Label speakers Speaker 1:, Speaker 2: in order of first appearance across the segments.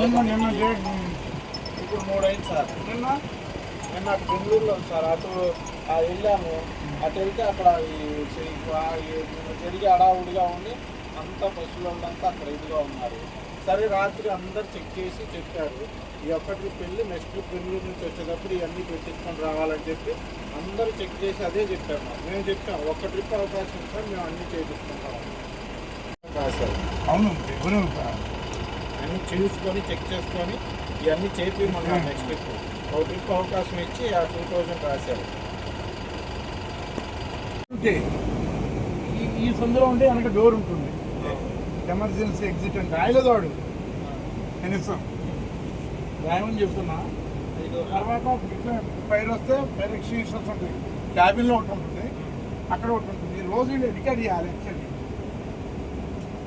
Speaker 1: నిన్న నిన్న డేట్
Speaker 2: ఇప్పుడు మూడైంది సార్.
Speaker 1: నిన్న
Speaker 2: నేను అటు బెంగళూరులో ఉంది సార్ అటు ఆ వెళ్ళాము. అటు వెళ్తే అక్కడ జరిగి అడావుడిగా ఉండి అంతా బస్సులో అంతా అక్కడ ఇదిగా ఉన్నారు. సరే రాత్రి అందరు చెక్ చేసి చెప్పారు. ఈ ఒక్క ట్రిప్ వెళ్ళి నెక్స్ట్ ట్రిప్ బెంగళూరు నుంచి వచ్చేటప్పుడు ఇవన్నీ పెట్టించుకొని రావాలని చెప్పి అందరూ చెక్ చేసి అదే చెప్పారు మాకు. మేము చెప్పాం ఒక్క ట్రిప్ అవకాశం సార్ మేము అన్నీ చేయించుకుంటాం. రాశారు
Speaker 1: అవును ఎవరు
Speaker 2: అన్నీ చూసుకొని చెక్ చేసుకొని ఇవన్నీ చేపించమన్నారు నెక్స్ట్ ట్రిప్ ఒక ట్రిప్ అవకాశం ఇచ్చి ఆ టూ థౌజండ్ రాశారు.
Speaker 1: ఈ- సందులో ఉంటే వెనక డోర్ ఉంటుంది. ఎమర్జెన్సీ ఎగ్జిట్ అంటే రాయలేదాడు. కనీసం. రాయమని చెప్తున్నా. తర్వాత ఫైర్ వస్తే ఫైర్ ఎక్స్టింగ్విషర్స్ ఉంటాయి. క్యాబిన్లో ఒకటి ఉంటుంది. అక్కడ ఒకటి ఉంటుంది. రోజు ఎడ్యుకేట్ చేయాలి యాక్చువల్లీ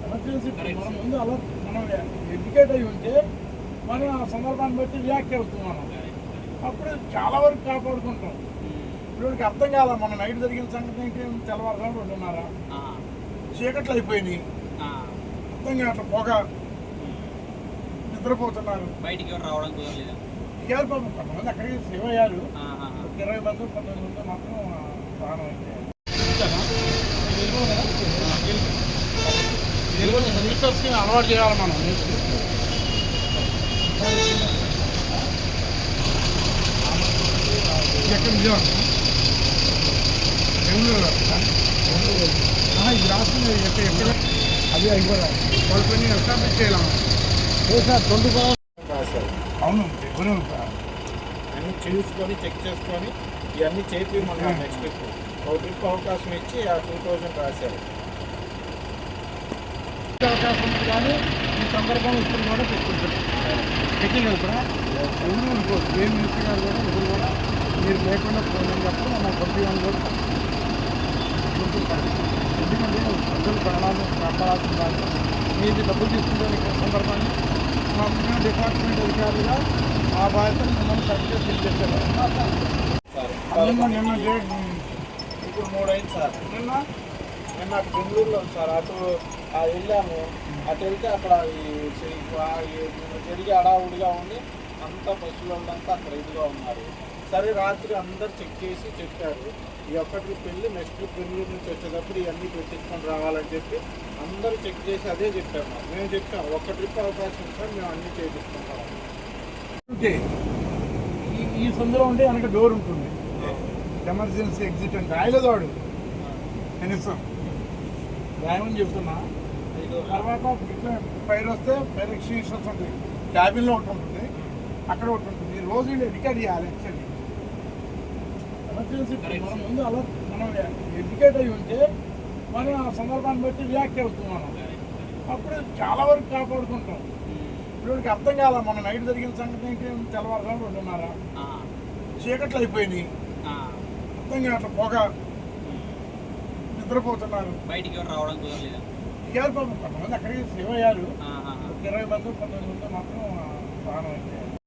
Speaker 1: ఎమర్జెన్సీ ముందు అలా మనం ఎడ్యుకేట్ అయి ఉంటే మనం ఆ సందర్భాన్ని బట్టి రియాక్ట్ అవుతాం మనం. అప్పుడు చాలా వరకు కాపాడుకుంటాం. ఇప్పుడు అర్థం కాదా? మన నైట్ జరిగిన సంగతి ఏంటి? తెల్లవారుజాము రెండున్నారా. చీకట్లు అయిపోయినాయి. అర్థం కావట్లేదు పొగ. నిద్రపోతున్నారు.
Speaker 3: బయటికి ఎవరు రావడం కుదరలేదు.
Speaker 1: ఇవాళ పాపం కొంతమంది అక్కడికి సేవ్ అయ్యారు ఇరవై మంది పంతొమ్మిది మంది మాత్రం ప్రాణం అయిపోయారు. టీచర్స్కి అలవాటు చేయాలి మనం. ఎక్కడ విజయవాడ బెంగళూరు ఆహా, ఇది రాసింది ఎక్కడ ఎక్కడ? అది అయిపోయి వాళ్ళు కొన్ని ఎస్టాబ్లిష్ చేయాలమ్మా సార్ ట్వంటీ ఫోర్
Speaker 2: రాశారు
Speaker 1: అవును ఎవరు
Speaker 2: అన్నీ చూసుకొని చెక్ చేసుకొని ఇవన్నీ చేపించమన్నారు నెక్స్ట్ ట్రిప్ ఒక ట్రిప్ అవకాశం ఇచ్చి ఆ టూ థౌజండ్ రాశారు.
Speaker 1: అవకాశం ఉంది కానీ ఈ సందర్భంలో ఇప్పుడు కూడా పెట్టుకుంటారు చెక్కింగ్ కూడా ఎవరు అనుకోరు ఏ మినిస్టర్ గారు కూడా ఇప్పుడు కూడా మీరు లేకుండా పోయినని చెప్పడం మన పంపించాలని కూడా ఎందుకంటే ప్రజలు ప్రాణాలు కాపాడాల్సిన వాళ్ళు మీది డబ్బులు తీసుకుంటే సందర్భాన్ని. మా ముందు డిపార్ట్మెంట్ అధికారులుగా ఆ బాధ్యతను మిమ్మల్ని కరెక్ట్గా తెలియజేశారు
Speaker 2: సార్
Speaker 1: నిన్న నిన్న డేట్
Speaker 2: ఇప్పుడు మూడైంది సార్.
Speaker 1: నిన్న?
Speaker 2: నేను అటు బెంగళూరులో సార్. అటు వెళ్ళాము. అటు వెళ్తే అక్కడ జరిగి అడావుడిగా ఉండి అంతా బస్సులో అంతా అక్కడ ఇదిగా ఉన్నారు. సరే రాత్రి అందరు చెక్ చేసి చెప్పారు. ఈ ఒక్క ట్రిప్ వెళ్ళి నెక్స్ట్ ట్రిప్ బెంగళూరు నుంచి వచ్చేటప్పుడు ఇవన్నీ పెట్టించుకొని రావాలని చెప్పి అందరూ చెక్ చేసి అదే చెప్పారు మాకు. మేము చెప్పాం ఒక్క ట్రిప్ అవకాశం సార్ మేము అన్నీ చేయించుకుంటాం
Speaker 1: ఉంటే ఈ- ఈ సందులో ఉంటే వెనక డోర్ ఉంటుంది. ఎమర్జెన్సీ ఎగ్జిట్ అంటే రాయలేదాడు కనీసం. రాయమని చెప్తున్నా. తర్వాత ఇట్లా ఫైర్ వస్తే ఫైర్ ఎక్స్టింగ్విషర్స్ ఉంటాయి క్యాబిన్లో ఒకటి ఉంటుంది. అక్కడ ఒకటి ఉంటుంది. రోజు వీళ్ళు ఎడ్యుకేట్ చేయాలి యాక్చువల్లీ ఎమర్జెన్సీ మనం ముందు అలా మనం ఎడ్యుకేట్ అయి ఉంటే మనం ఆ సందర్భాన్ని బట్టి రియాక్ట్ అవుతాం మనం. అప్పుడు చాలా వరకు కాపాడుకుంటాం. ఇప్పుడు అర్థం కాదా మన నైట్ జరిగిన సంగతి ఏంటి తెల్లవారుజాము రెండున్నారా. చీకట్లు అయిపోయినాయి. అర్థం కావట్లేదు పొగ నిద్రపోతున్నారు.
Speaker 3: బయటికి రావడం కుదరలేదు?
Speaker 1: పాపం కొంతమంది అక్కడికి సేవ్ అయ్యారు ఇరవై మంది పంతొమ్మిది మంది మాత్రం ప్రాణం అయిపోయారు